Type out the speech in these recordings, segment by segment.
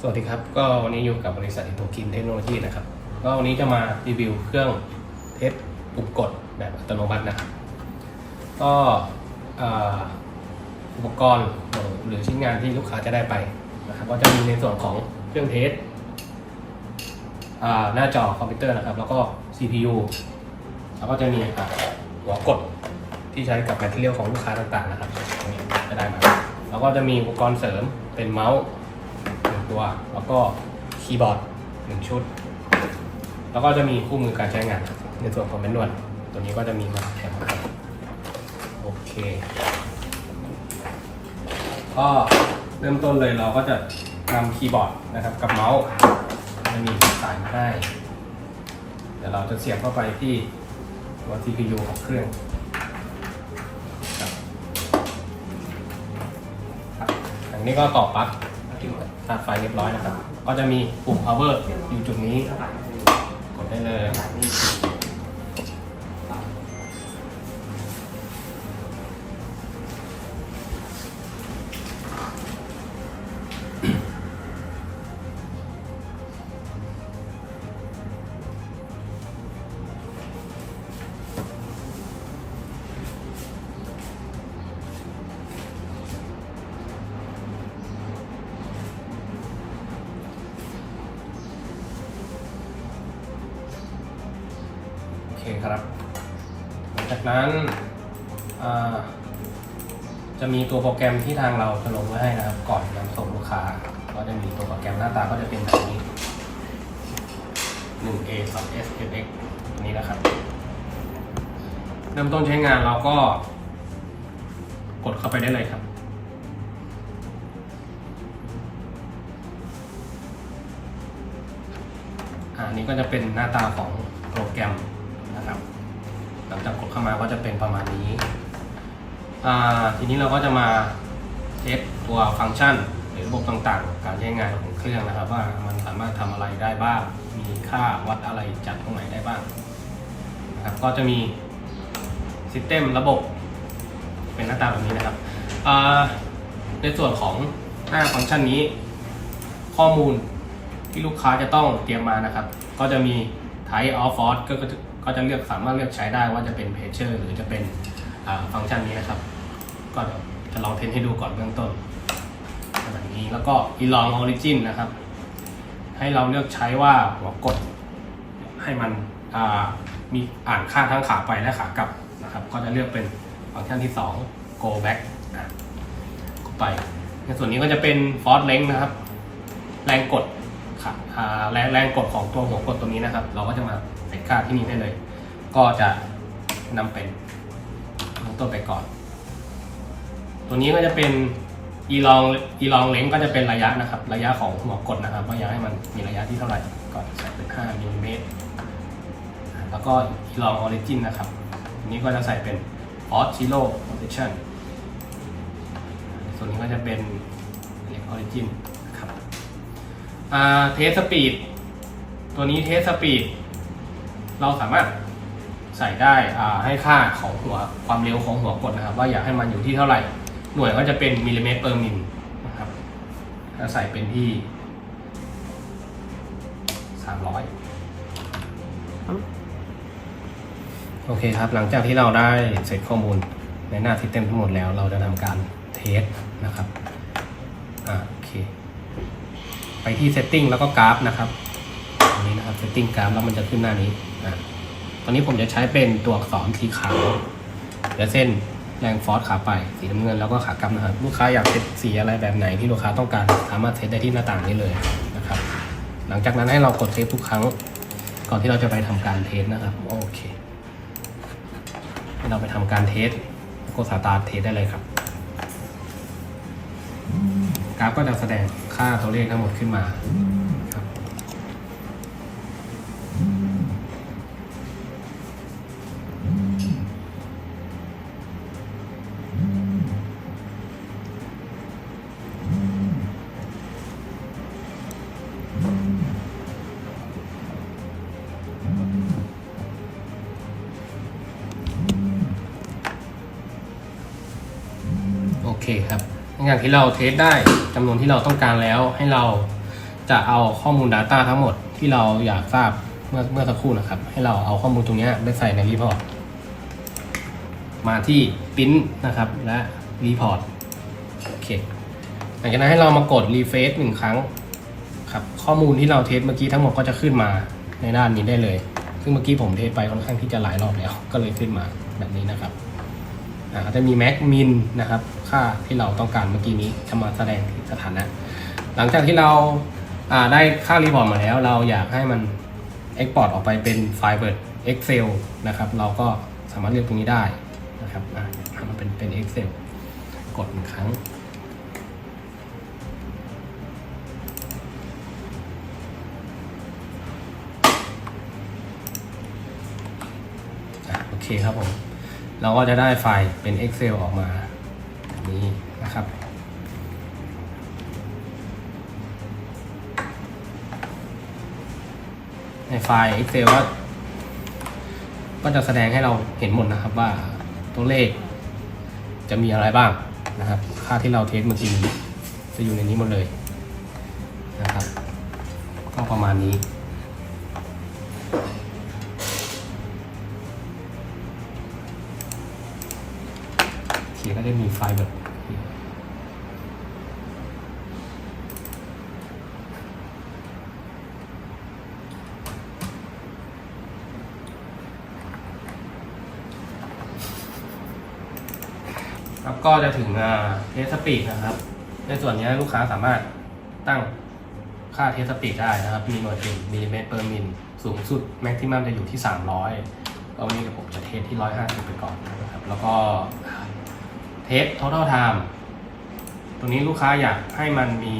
สวัสดีครับ ก็วันนี้อยู่กับบริษัทอิโตคินเทคโนโลยีนะครับ ก็วันนี้จะมารีวิวเครื่องเทสปุ่มกดแบบอัตโนมัตินะครับ ก็อุปกรณ์หรือชิ้นงานที่ลูกค้าจะได้ไปนะครับก็จะมีในส่วนของเครื่องเทสหน้าจอคอมพิวเตอร์นะครับ แล้วก็ CPU แล้วก็จะมีอ่าหัวกดที่ใช้กับแมทเทียลของลูกค้าต่างๆนะครับจะได้มา แล้วก็จะมีอุปกรณ์เสริมเป็นเมาส์ ตัว แล้วก็คีย์บอร์ดหนึ่งชุด แล้วก็จะมีคู่มือการใช้งาน ในส่วนของแมนนวลตัวนี้ก็จะมีมาแถมนะครับโอเค ก็เริ่มต้นเลยเราก็จะนำคีย์บอร์ดนะครับกับเมาส์จะมีสายมาให้เดี๋ยวเราจะเสียบเข้าไปที่ตัว CPU ของเครื่องครับอย่างนี้ก็ต่อปลั๊ก ตัดไฟเรียบร้อยนะครับ ก็จะมีปุ่ม power อยู่จุดนี้ กดได้เลย คครับหลังจากนั้นจะมีตัวโปรแกรมที่ทางเราจะลงไว้ให้นะครับ ก่อนนำส่งลูกค้า ก็จะมีตัวโปรแกรมหน้าตาก็จะเป็นแบบนี้ 1A 2 S F X นี้นะครับ เริ่มต้นใช้งานเราก็ กดเข้าไปได้เลยครับอ่านี่ก็จะเป็นหน้าตาของโปรแกรม นะครับ หลังจากกดเข้ามาก็จะเป็นประมาณนี้ ทีนี้เราก็จะมาเทสตัวฟังก์ชันหรือระบบต่างๆ การใช้งานของเครื่องนะครับ ว่ามันสามารถทำอะไรได้บ้าง มีค่าวัดอะไรจากตรงไหนได้บ้างนะครับ ก็จะมีซิสเต็มระบบ เป็นหน้าตาแบบนี้นะครับ ในส่วนของหน้าฟังก์ชันนี้ ข้อมูลที่ลูกค้าจะต้องเตรียมมานะครับ ก็จะมี type of force ก็ ก็จะเลือกสามารถเลือกใช้ได้ว่าจะเป็น pager หรือจะเป็นฟังก์ชันนี้นะครับ ก็จะลองเทสให้ดูก่อนเบื้องต้นแบบนี้แล้วก็ elong origin นะครับ ให้เราเลือกใช้ว่าหัวกดให้มันมีอ่านค่าทั้งขาไปและขากลับนะครับ ก็จะเลือกเป็นฟังก์ชันที่ 2 go back อะกดไป ในส่วนนี้ก็จะเป็น force length นะครับ แรงกดค่ะอ่าแรงแรงกดของตัวหัวกดตัวนี้นะครับ เราก็จะมา ค่าที่นี่ได้เลย ก็จะนำเป็นต้นไปก่อน ตัวนี้ก็จะเป็น e long e long length ก็จะเป็นระยะนะครับ ระยะของหัวกดนะครับว่าอยากให้มันมีระยะที่เท่าไหร่ก็ใส่เป็น5มิลลิเมตรแล้วก็ e long origin นนะครับอันนี้ก็จะใส่เป็น odd zero position ส่วนนี้ก็จะเป็น leg origin นะครับเทสสปีดตัวนี้เทสสปีด เราสามารถใส่ได้อ่าให้ค่าของหัวความเร็วของหัวกดนะครับ ว่าอยากให้มันอยู่ที่เท่าไหร่ หน่วยก็จะเป็นมิลลิเมตรเปอร์มิลนะครับถ้าใส่เป็นที่300โอเคครับ หลังจากที่เราได้เสร็จข้อมูลในหน้าที่เต็มทั้งหมดแล้ว เราจะทำการเทสนะครับอ่าโอเค ไปที่ setting แล้วก็กราฟนะครับ นี้นะครับ setting กราฟแล้วมันจะขึ้นหน้านี้อะตอนนี้ผมจะใช้เป็นตัวอักษรสีขาวและเส้นแรงฟอสขาไปสีน้ำเงินแล้วก็ขากลับนะครับ ลูกค้าอยากเซตสีอะไรแบบไหนที่ลูกค้าต้องการสามารถเซตได้ที่หน้าต่างนี้เลยนะครับ หลังจากนั้นให้เรากดเซฟทุกครั้ง ก่อนที่เราจะไปทำการเทสนะครับโอเคให้เราไปทำการเทสกดสตาร์ทเทสได้เลยครับกราฟก็จะแสดงค่าตัวเลขทั้งหมดขึ้นมา ครับโอเครับอย่างที่เราเทสได้จำนวนที่เราต้องการแล้วให้เราจะเอาข้อมูล Data ทั้งหมดที่เราอยากทราบเมื่อเมื่อสักครู่นะครับ ให้เราเอาข้อมูลตรงนี้ไปใส่ในรีพอร์ตมาที่ปริ้นนะครับและรีพอร์ตโอเคหลังจากนั้นให้เรามากดรีเฟซหนึ่งครั้งครับข้อมูลที่เราเทสเมื่อกี้ทั้งหมดก็จะขึ้นมาในด้านนี้ได้เลย ซึ่งเมื่อกี้ผมเทสไปค่อนข้างที่จะหลายรอบแล้ว ก็เลยขึ้นมาแบบนี้นะครับ อ่าก็จะมีแม็กมินนะครับ ค่าที่เราต้องการเมื่อกี้นี้จะมาแสดงสถานะ หลังจากที่เราาได้ค่ารีพอร์ตมาแล้ว เราอยากให้มัน Export ออกไปเป็นไฟล์ Word Excel นะครับ เราก็สามารถเลือกตรงนี้ได้นะครับอ่าทำมันเป็นเป็น Excel กดหนึ่งครั้ง โอเคครับผม เราก็จะได้ไฟล์เป็น Excel ออกมาแบบนี้นะครับ ในไฟล์ Excel ก็ก็จะแสดงให้เราเห็นหมดนะครับว่าตัวเลขจะมีอะไรบ้างนะครับ ค่าที่เราเทสเมื่อกี้จะอยู่ในนี้หมดเลยนะครับ ก็ประมาณนี้ เขียนก็จะมีไฟแบบครับก็จะถึงเทสปีดนะครับ ในส่วนนี้ลูกค้าสามารถตั้งค่าเทสปีดได้นะครับมีหน่วยเป็นมิลลิเมตรเปอร์มิลสูงสุดแม็กซิมัมจะอยู่ที่ 300ก็วันนี้ผมจะเทสที่ 150 ไปก่อนนะครับ แล้วก็ เทส total time ตรงนี้ลูกค้าอยากให้มันมี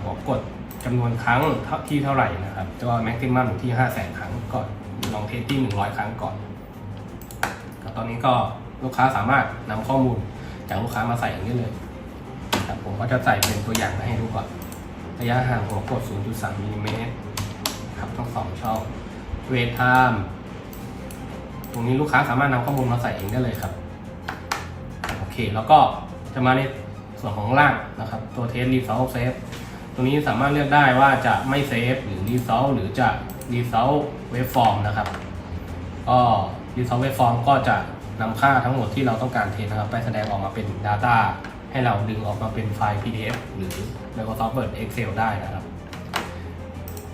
หัวกดจำนวนครั้งเท่าที่เท่าไหร่นะครับจะว่า maximum ที่ 5 0 0 0 0 ครั้งก่อนลองเทสที่ 100 ครั้งก่อนตอนนี้ก็ลูกค้าสามารถนำข้อมูลจากลูกค้ามาใส่อย่างนี้เลยครับผมก็จะใส่เป็นตัวอย่างมาให้ดูก่อนระยะห่างหัวกด 0.3มิลลิเมตรครับทั้งสองช่องเวทไทม์ตรงนี้ลูกค้าสามารถนำข้อมูลมาใส่เองได้เลยครับ เคแล้วก็จะมาในส่วนของล่างนะครับ ตัวเทส result save ตรงนี้สามารถเลือกได้ว่าจะไม่เซฟหรือ result หรือจะ result waveform นะครับ ก็ result waveform ก็จะนำค่าทั้งหมดที่เราต้องการเทสนะครับ ไปแสดงออกมาเป็น data ให้เราดึงออกมาเป็นไฟล์ PDF หรือ Microsoft Word Excel ได้นะครับ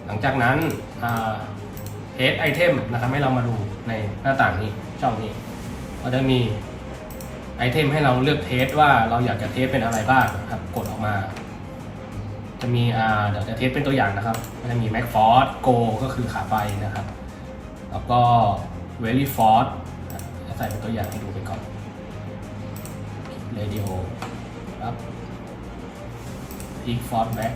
หลังจากนั้นเทสไอเทมนะครับให้เรามาดูในหน้าต่างนี้ช่องนี้ ก็จะมี ไอเทมให้เราเลือกเทสว่าเราอยากจะเทสเป็นอะไรบ้างนะครับ กดออกมา จะมีอ่าเดี๋ยวจะเทสเป็นตัวอย่างนะครับก็จะมี Mac Force Go ก็คือขาไปนะครับ แล้วก็ Very Force จะใส่เป็นตัวอย่างให้ดูไปก่อน Radio ครับ Peak Force Back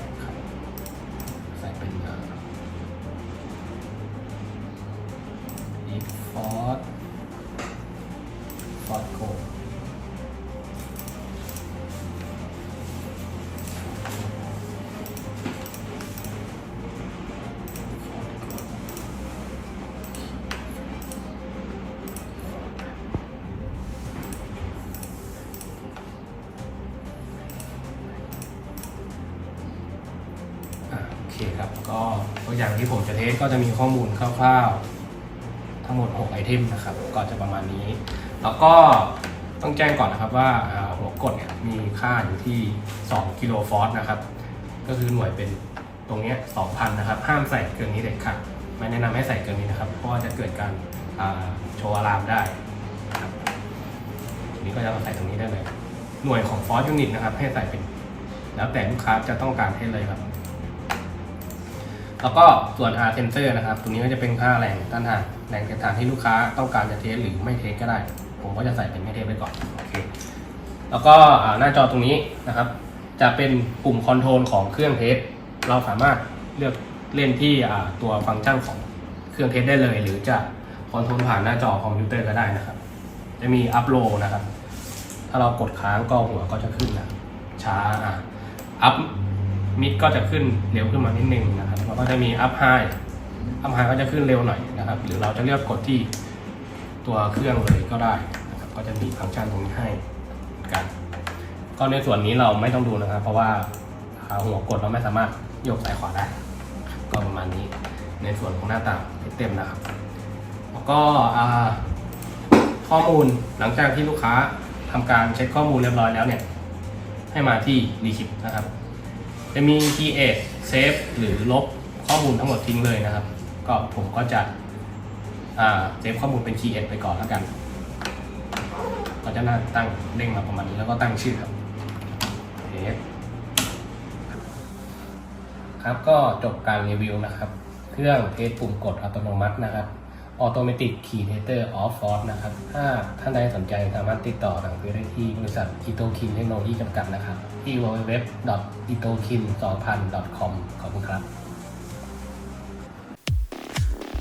เคครับ ก็ตัวอย่างที่ผมจะเทสก็จะมีข้อมูลคร่าวๆทั้งหมด 6 ไอเทมนะครับ ก็จะประมาณนี้ แล้วก็ต้องแจ้งก่อนนะครับว่าหัวกดเนี่ยมีค่าอยู่ที่ 2 กิโลฟอสนะครับ ก็คือหน่วยเป็นตรงเนี้ย2,000 นะครับ ห้ามใส่เกินนี้เด็ดขาดไม่แนะนำให้ใส่เกินนี้นะครับ เพราะว่าจะเกิดการาโชว์อะลามได้นะครับทีนี้ก็จะมาใส่ตรงนี้ได้เลย หน่วยของฟอสยูนิตนะครับ ให้ใส่เป็น แล้วแต่ลูกค้าจะต้องการเทสเลยครับ แล้วก็ส่วน R sensor นะครับตัวนี้ก็จะเป็นค่าแรงต้านทานแรงต้านทานที่ลูกค้าต้องการจะเทสหรือไม่เทสก็ได้ ผมก็จะใส่เป็นไม่เทสไปก่อนโอเคแล้วก็หน้าจอตรงนี้นะครับ จะเป็นปุ่มคอนโทรลของเครื่องเทสเราสามารถเลือกเล่นที่ตัวฟังก์ชันของเครื่องเทสได้เลย หรือจะคอนโทรลผ่านหน้าจอคอมพิวเตอร์ก็ได้นะครับ จะมีอัพโหลดนะครับ ถ้าเรากดค้างก็หัวก็จะขึ้นนะช้าอะอัพมิดก็จะขึ้นเร็วขึ้นมานิดนึงนะครับ ก็จะมีอัพไฮอัพไฮก็จะขึ้นเร็วหน่อยนะครับ หรือเราจะเลือกกดที่ตัวเครื่องเลยก็ได้นะครับก็จะมีฟังก์ชันตรงนี้ให้กัน ก็ในส่วนนี้เราไม่ต้องดูนะครับ เพราะว่าหัวกดเราไม่สามารถโยกซ้ายขวาได้ ก็ประมาณนี้ในส่วนของหน้าต่างเต็มนะครับ แล้วก็ข้อมูลหลังจากที่ลูกค้าทำการเช็คข้อมูลเรียบร้อยแล้วเนี่ย ให้มาที่ r e c e i p นะครับ จะมี create save หรือลบ ข้อมูลทั้งหมดทิ้งเลยนะครับ ก็ผมก็จะเซฟข้อมูลเป็น create ไปก่อนแล้วกัน ก็จะน่าตั้งเด้งมาประมาณนี้แล้วก็ตั้งชื่อครับเทสครับก็จบการรีวิวนะครับ เครื่องเทสปุ่มกดอัตโนมัตินะครับ Automatic Key Tester Off Force นะครับ ถ้าท่านใดสนใจสามารถติดต่อสั่งซื้อได้ที่บริษัท Ito Kin เทคโนโลยีจำกัดนะครับที่ www.itokin2000.com ขอบคุณครับ